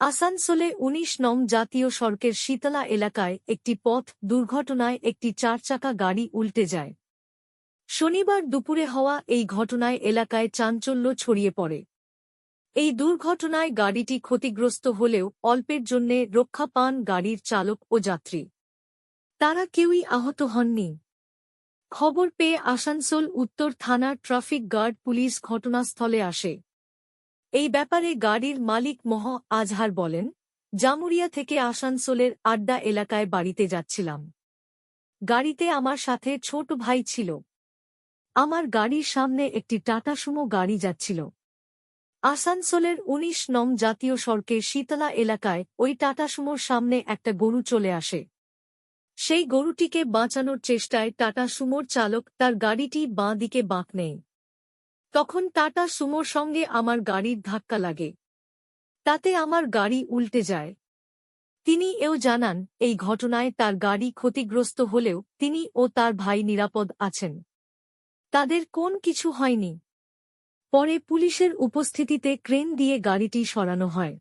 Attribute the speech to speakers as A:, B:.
A: আসানসোলে ১৯ নং জাতীয় সড়কের শীতলা এলাকায় একটি পথ দুর্ঘটনায় একটি চারচাকা গাড়ি উল্টে যায়। শনিবার দুপুরে হওয়া এই ঘটনায় এলাকায় চাঞ্চল্য ছড়িয়ে পড়ে। এই দুর্ঘটনায় গাড়িটি ক্ষতিগ্রস্ত হলেও অল্পের জন্যে রক্ষা পান গাড়ির চালক ও যাত্রী। তারা কেউই আহত হননি। খবর পেয়ে আসানসোল উত্তর থানার ট্রাফিক গার্ড পুলিশ ঘটনাস্থলে আসে। এই ব্যাপারে গাড়ির মালিক মহ আজহার বলেন, জামুরিয়া থেকে আসানসোলের আড্ডা এলাকায় বাড়িতে যাচ্ছিলাম। গাড়িতে আমার সাথে ছোট ভাই ছিল। আমার গাড়ির সামনে একটি টাটা সুমো গাড়ি যাচ্ছিল। আসানসোলের ১৯ নং জাতীয় সড়কের শীতলা এলাকায় ওই টাটা সুমোর সামনে একটা গরু চলে আসে। সেই গরুটিকে বাঁচানোর চেষ্টায় টাটা সুমোর চালক তার গাড়িটি বাঁ দিকে বাঁক নেয়। তখন টাটা সুমোর সঙ্গে আমার গাড়ির ধাক্কা লাগে। তাতে আমার গাড়ি উল্টে যায়। তিনি এও জানান, এই ঘটনায় তার গাড়ি ক্ষতিগ্রস্ত হলেও তিনি ও তার ভাই নিরাপদ আছেন। তাদের কোন কিছু হয়নি। পরে পুলিশের উপস্থিতিতে ক্রেন দিয়ে গাড়িটি সরানো হয়।